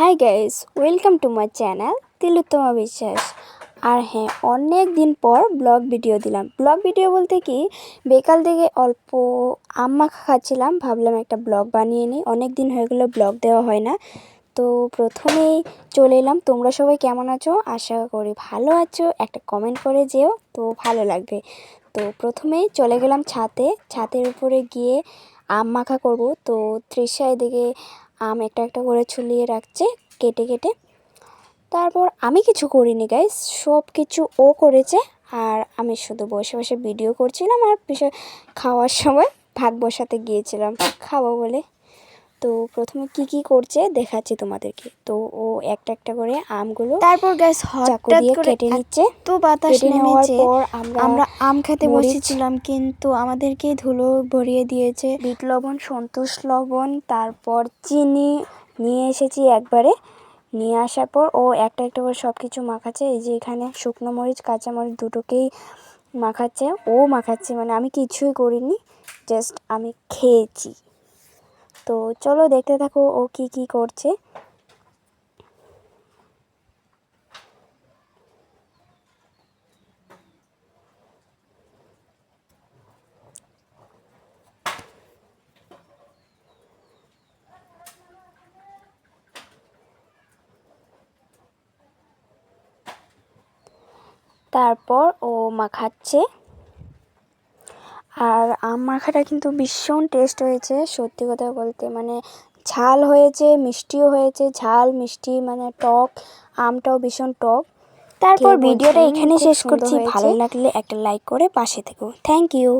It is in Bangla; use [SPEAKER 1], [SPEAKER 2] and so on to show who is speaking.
[SPEAKER 1] Hi guys welcome to my channel Tilottama Biswas আর হ্যাঁ অনেক দিন পর ব্লগ ভিডিও দিলাম। ব্লগ ভিডিও বলতে কি, বেকাল থেকে অল্প আম মাখা খাচ্ছিলাম, ভাবলাম একটা ব্লগ বানিয়ে নিই। অনেক দিন হয়ে গেলো ব্লগ দেওয়া হয় না। তো প্রথমেই চলে এলাম। তোমরা সবাই কেমন আছো? আশা করি ভালো আছো। একটা কমেন্ট করে যেও, তো ভালো লাগবে। তো প্রথমেই চলে গেলাম ছাতে ছাতের উপরে গিয়ে আম মাখা করব। তো তৃষা এদিকে আম একটা একটা করে ছুলিয়ে রাখছে, কেটে কেটে। তারপর আমি কিছু করিনি গাইজ সব কিছু ও করেছে, আর আমি শুধু বসে বসে ভিডিও করছিলাম আর পিছনে খাওয়ার সময় ভাগ বসাতে গিয়েছিলাম। খাব বলে। তো প্রথমে কি কি করছে দেখাচ্ছি তোমাদেরকে। তো ও একটা একটা করে আমগুলো
[SPEAKER 2] তারপর গ্যাস
[SPEAKER 1] চাকু দিয়ে কেটে নিচ্ছে।
[SPEAKER 2] তো বাতাস নেমেছে।
[SPEAKER 1] আমরা
[SPEAKER 2] আম খেতে বসেছিলাম কিন্তু আমাদেরকে ধুলো ভরিয়ে দিয়েছে।
[SPEAKER 1] বিট লবণ সন্তোষ লবণ তারপর চিনি নিয়ে এসেছি একবারে। নিয়ে আসার পর ও একটা একটা করে সব কিছু মাখাচ্ছে। এই যে এখানে শুকনো মরিচ কাঁচা মরিচ দুটোকেই মাখাচ্ছে। ও মাখাচ্ছে মানে আমি কিছুই করিনি জাস্ট আমি খেয়েছি। তো চলো দেখতে থাকো ও কি কি করছে। তারপর ও মাখাচ্ছে আর আম মাখাটা কিন্তু ভীষণ টেস্ট হয়েছে সত্যি কথা বলতে। মানে ঝাল হয়েছে মিষ্টিও হয়েছে ঝাল মিষ্টি মানে টক আমটাও ভীষণ টক। তারপর ভিডিওটা এখানে শেষ করছি। ভালো লাগলে একটা লাইক করে পাশে থেকো। Thank you